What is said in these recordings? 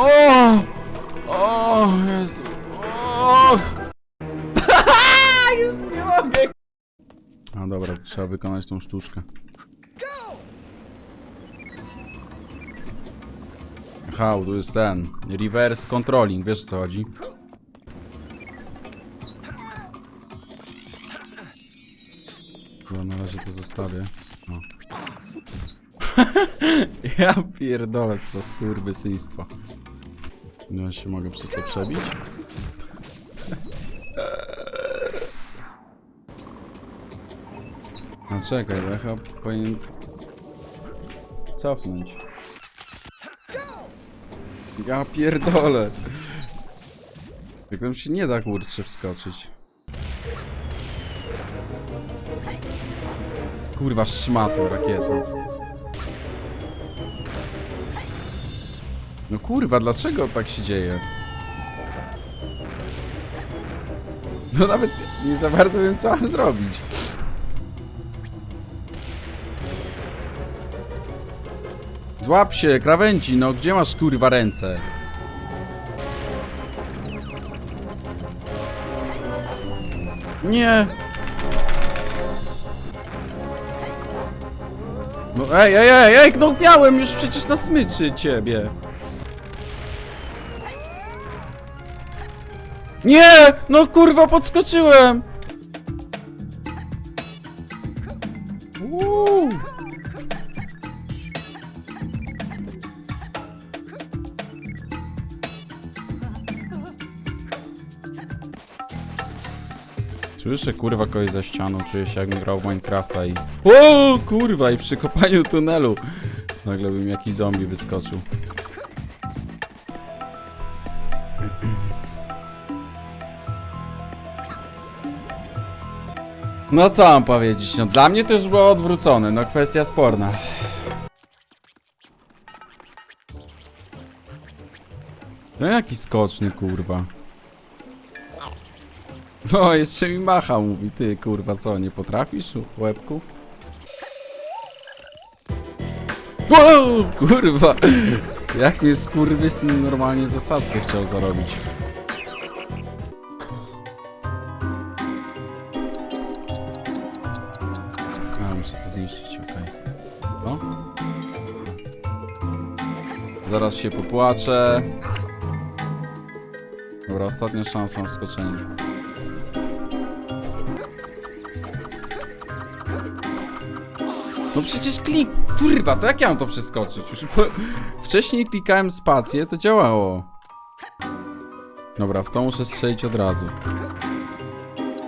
O! O, Jezu. O! Już nie mogę. A dobra, trzeba wykonać tą sztuczkę. How, tu jest ten. Reverse controlling, wiesz co chodzi? Chyba na razie to zostawię. O. ja pierdolę, co za skurwysyństwo. No ja się mogę przez to przebić? A czekaj, bo ja chyba powinien cofnąć. Ja pierdolę. Jak tam się nie da kurczę wskoczyć. Kurwa szmato, rakieta. No kurwa, dlaczego tak się dzieje? No nawet nie za bardzo wiem co mam zrobić. Złap się, krawędzi, no gdzie masz kurwa ręce? Nie. No ej, ej, ej, ej, no miałem już przecież na smyczy ciebie. Nie! No kurwa, podskoczyłem! Uuu. Słyszę kurwa kogoś za ścianą, czuję się jakbym grał w Minecrafta i... O kurwa, i przy kopaniu tunelu nagle bym jakiś zombie wyskoczył. No co mam powiedzieć, no dla mnie to już było odwrócone, no kwestia sporna. No jaki skoczny kurwa. No, jeszcze mi macha, mówi, ty kurwa, co, nie potrafisz, łebku? O, kurwa! Jak mnie skurwysyn normalnie zasadzkę chciał zarobić. Zaraz się popłaczę. Dobra, ostatnia szansa na wskoczenie. No przecież klik... Kurwa, to jak ja mam to przeskoczyć? Już po... Wcześniej klikałem spację, to działało. Dobra, w to muszę strzelić od razu.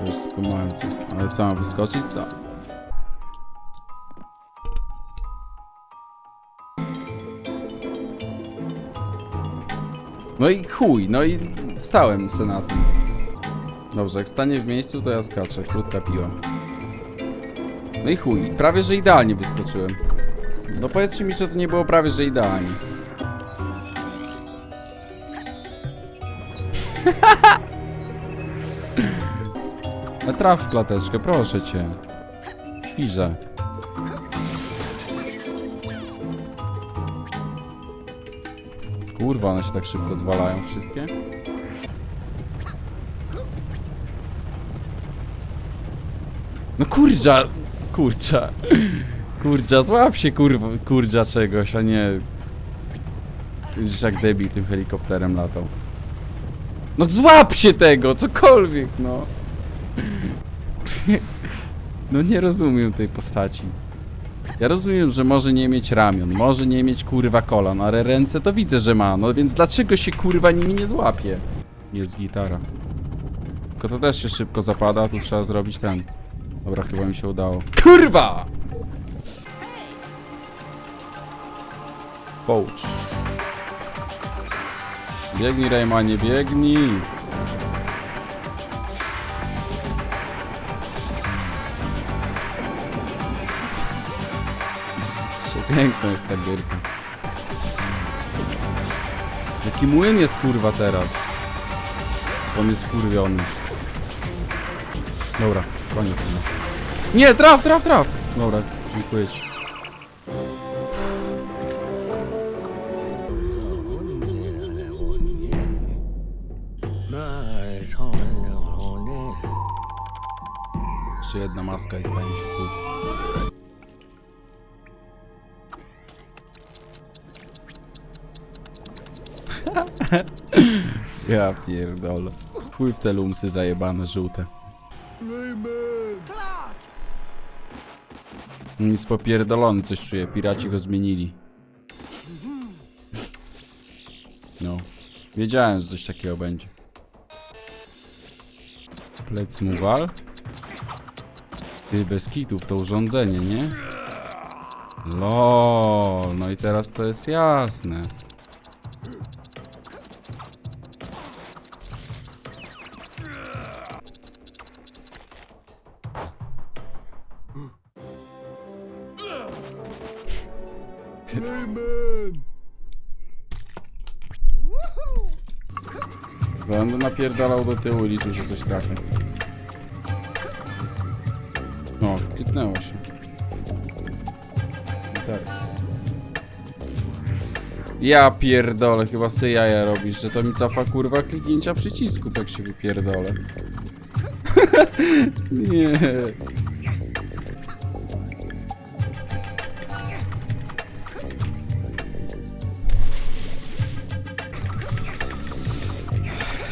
Już skumałem coś. Ale co, mam wyskoczyć? Co? No i chuj, no i stałem se. Dobrze, jak stanie w miejscu, to ja skaczę. Krótka piła. No i chuj, prawie że idealnie wyskoczyłem. No powiedzcie mi, że to nie było prawie że idealnie. A traf w klateczkę, proszę cię. Świżę. Kurwa, one się tak szybko zwalają wszystkie. No kurcza, kurcza, kurcza, złap się kurwa, kurcza czegoś, a nie... Widzisz jak debil tym helikopterem latał. No złap się tego, cokolwiek, no. No nie rozumiem tej postaci. Ja rozumiem, że może nie mieć ramion, może nie mieć kurwa kolan, ale ręce to widzę, że ma, no więc dlaczego się kurwa nimi nie złapie? Jest gitara. Tylko to też się szybko zapada, tu trzeba zrobić ten. Dobra, chyba mi się udało. Kurwa! Połcz. Biegnij, Raymanie, biegnij! Piękna jest ta gierka. Jaki młyn jest kurwa teraz? On jest wkurwiony. Dobra, koniec. Nie, traf, traf, traf! Dobra, dziękuję ci. Jeszcze jedna maska i stanie się cud. ja pierdolę. Chuj w te lumsy zajebane żółte. On jest popierdolony, coś czuję. Piraci go zmienili. No. Wiedziałem, że coś takiego będzie. Plec mu wal. Ty, bez kitów, to urządzenie, nie? LOL, no i teraz to jest jasne. Napierdalał do tyłu i liczył, że coś trafi. O, kliknęło się. Tak. Ja pierdolę, chyba sy jaja robisz, że to mi cofa kurwa kliknięcia przycisków, jak się wypierdolę. Nie.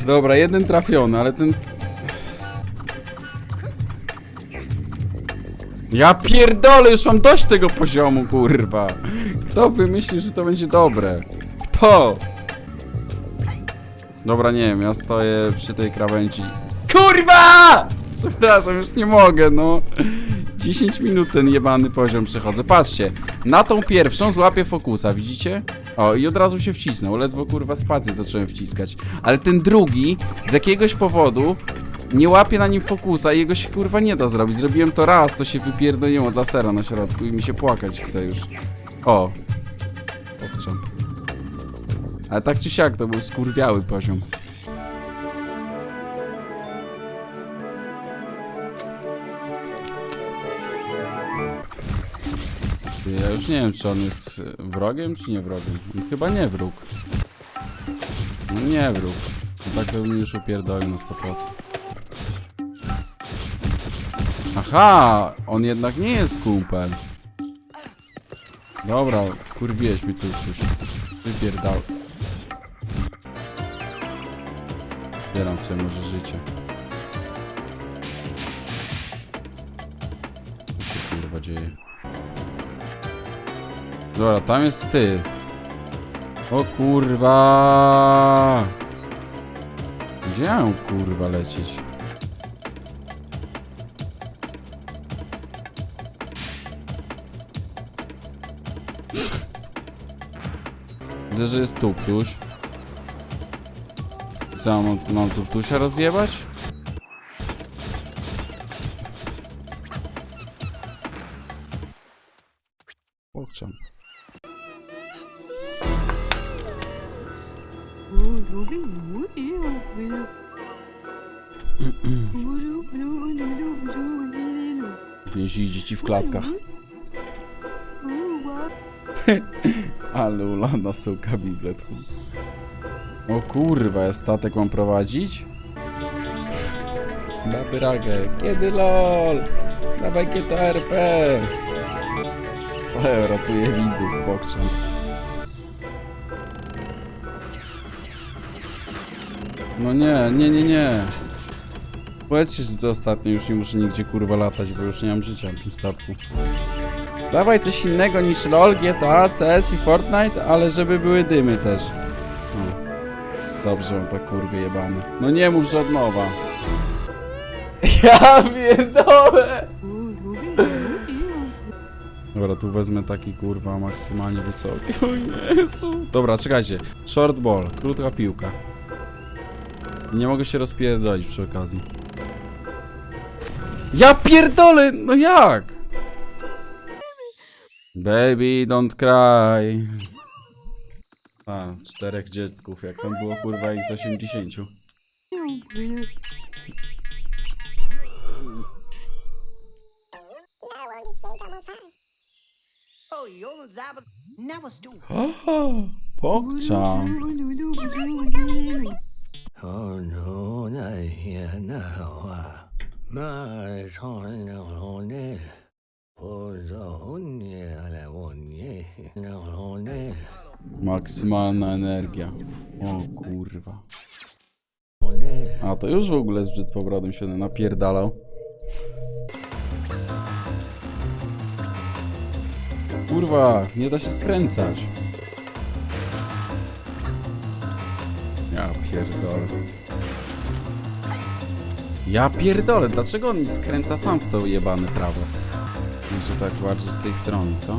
Dobra, jeden trafiony, ale ten... Ja pierdolę, już mam dość tego poziomu, kurwa. Kto wymyślił, że to będzie dobre? Kto? Dobra, nie wiem, ja stoję przy tej krawędzi. Kurwa! Przepraszam, już nie mogę, no. 10 minut ten jebany poziom przechodzę. Patrzcie, na tą pierwszą złapię fokusa, widzicie? O, i od razu się wcisnął, ledwo kurwa spację zacząłem wciskać. Ale ten drugi, z jakiegoś powodu, nie łapie na nim fokusa i jego się kurwa nie da zrobić. Zrobiłem to raz, to się wypierdoliło dla sera na środku i mi się płakać chce już. O. Pokczam. Ale tak czy siak, to był skurwiały poziom. Już nie wiem, czy on jest wrogiem, czy nie wrogiem. On Chyba nie wróg. No nie wróg. Tak bym już upierdolił na 100%. Aha! On jednak nie jest kumpel. Dobra, wkurwiłeś mi tu ktoś. Wypierdał. Zbieram sobie może życie. Co się kurwa dzieje? Dobra, tam jest ty. O kurwa! Gdzie ja mam kurwa lecieć? Widzę, że jest tuptuś. Co, mam, mam tuptusia rozjebać? Pokczam. Więzi dzieci w klatkach. Ale ulana suka bibletku. O kurwa, ja statek mam prowadzić? Baby ragę, kiedy lol? Dawaj kieta RP! Co ja ratuję widzów, pokczam. No nie, nie, nie, nie. Powiedzcie, że to ostatnio już nie muszę nigdzie kurwa latać, bo już nie mam życia na tym statku. Dawaj coś innego niż LOL, GTA, CS i Fortnite, ale żeby były dymy też. No. Dobrze, mam tak kurwy jebany. No nie mów, że od nowa. Ja pierdolę! Dobra, tu wezmę taki kurwa maksymalnie wysoki. O Jezu. Dobra, czekajcie. Short ball, krótka piłka. Nie mogę się rozpierdolić przy okazji. Ja pierdolę! No jak? Baby, don't cry. A, czterech dziecków, jak tam było kurwa ich z 80. Oh, you're Zabba. Never stu. Aha, pokczam. Oh no, not here now. Marzone, pozonie, ale łonie, one, Maksymalna energia. O kurwa. A to już w ogóle z brzyd powrotem się napierdalał. Kurwa, nie da się skręcać. Pierdolę. Ja pierdolę, dlaczego on skręca sam w to jebane prawo? Może tak bardziej z tej strony, co?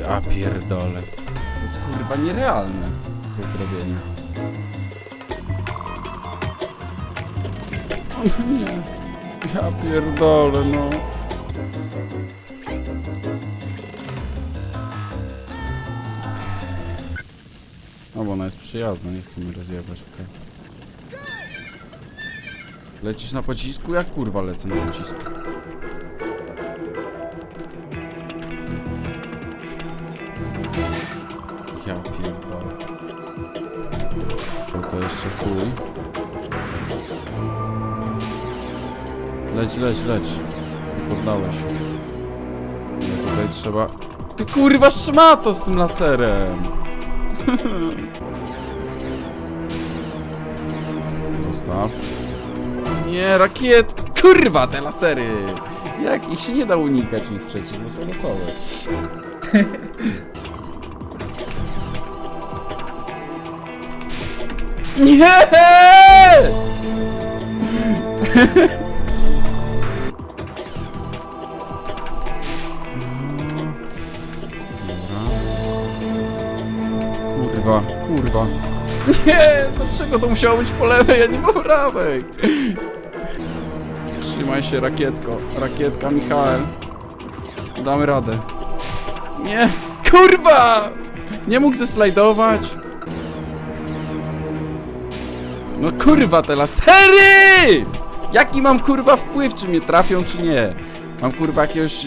Ja pierdolę. To jest kurwa nierealne do zrobienia. Nie. Ja pierdolę, no. Ona jest przyjazna, nie chcę mnie rozjebać, okej. Lecisz na pocisku? Jak kurwa lecę na pocisku? Ja pierdolę. To to jeszcze chuj. Leć, leć, leć. Nie poddałeś. Nie, tutaj trzeba... Ty kurwa szmato z tym laserem! Zostaw. Nie, rakiet! Kurwa, te lasery! Jak? Ich się nie da unikać ich przecież, bo są losowe. Nie! Kurwa, kurwa. Nie, dlaczego to musiało być po lewej, a nie po prawej? Trzymaj się, rakietko. Rakietka, Michael. Damy radę. Nie, kurwa! Nie mógł zeslajdować. No kurwa, te lasery! Jaki mam kurwa wpływ, czy mnie trafią, czy nie? Mam kurwa jakiegoś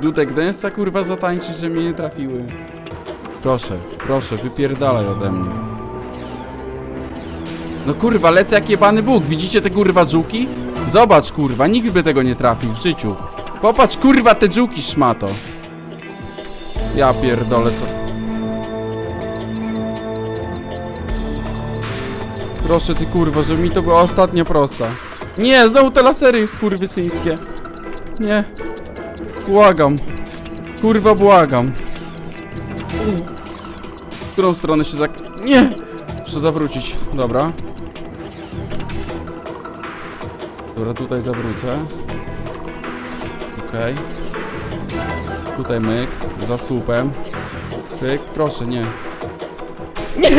dudek densa kurwa zatańczyć, że mnie nie trafiły. Proszę, proszę, wypierdalaj ode mnie. No kurwa, lecę jak jebany Bóg. Widzicie te kurwa dżuki? Zobacz kurwa, nikt by tego nie trafił w życiu. Popatrz kurwa te dżuki, szmato. Ja pierdolę, co... Proszę ty kurwa, żeby mi to była ostatnia prosta. Nie, znowu te lasery skurwysyńskie. Nie. Błagam. Kurwa, błagam. W którą stronę się zak... Nie! Muszę zawrócić. Dobra. Dobra, tutaj zawrócę. Okej. Tutaj myk. Za słupem. Pyk. Proszę, nie. Nie!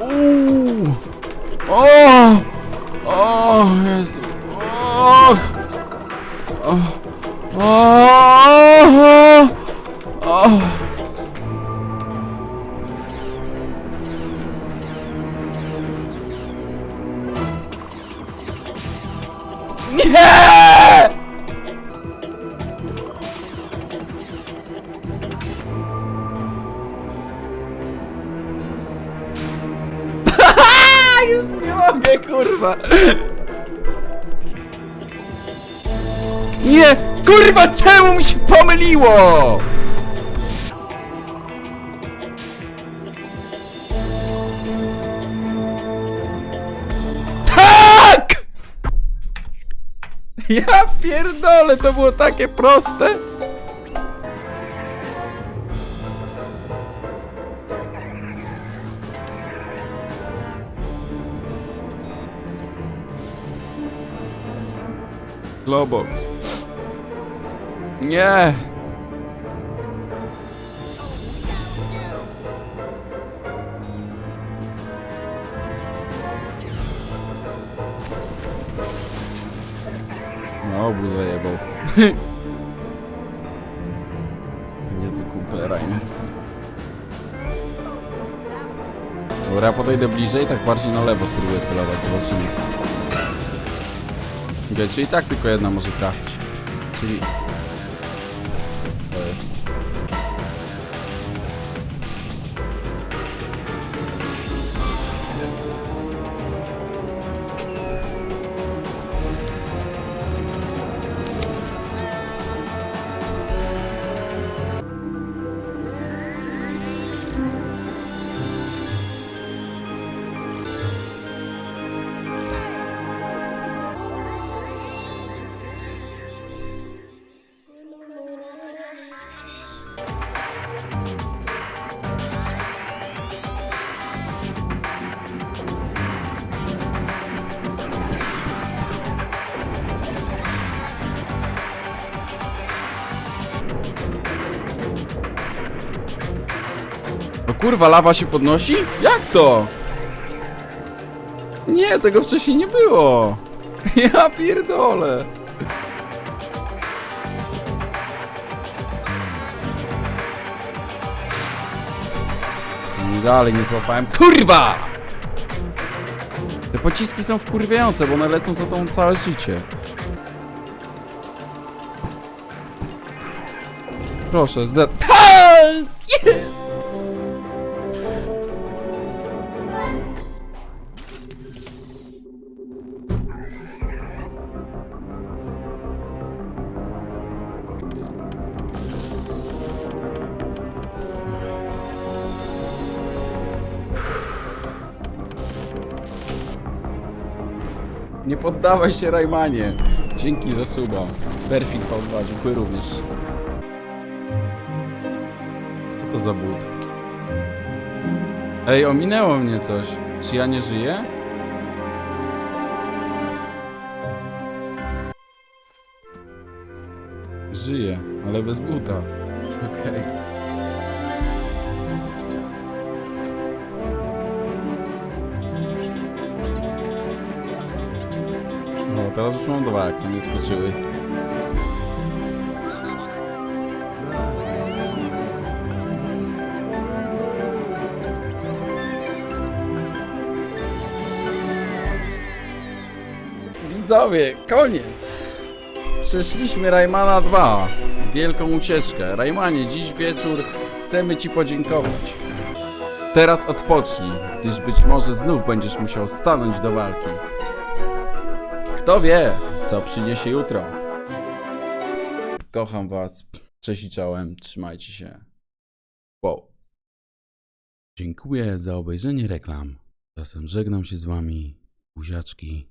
Uuu. O! O! Jezu. O! O! O! O! Nie! Kurwa, czemu mi się pomyliło? Tak! Ja pierdolę, to było takie proste. Globox. Nie! No, obu zajebał. Niezły kumpel Rainer. Dobra, ja podejdę bliżej, tak bardziej na lewo spróbuję celować, zobaczymy. Okej, czyli tak tylko jedna może trafić. Czyli... kurwa, lawa się podnosi? Jak to? Nie, tego wcześniej nie było. Ja pierdolę. No Dalej nie złapałem. Kurwa! Te pociski są wkurwiające, bo one lecą za tą całe życie. Proszę, zda... Tak! Jest! Poddawaj się, Rajmanie. Dzięki za suba. Perfik V2, dziękuję również. Co to za but? Ej, ominęło mnie coś. Czy ja nie żyję? Żyję, ale bez buta. Okej. No, teraz już mam dwa, jak mnie skoczyły. Widzowie, koniec! Przeszliśmy Rajmana 2. Wielką ucieczkę. Rajmanie, dziś wieczór chcemy Ci podziękować. Teraz odpocznij, gdyż być może znów będziesz musiał stanąć do walki. Kto wie, co przyniesie jutro. Kocham Was. Cześć i czołem. Trzymajcie się. Wow. Dziękuję za obejrzenie reklam. Czasem żegnam się z Wami. Buziaczki.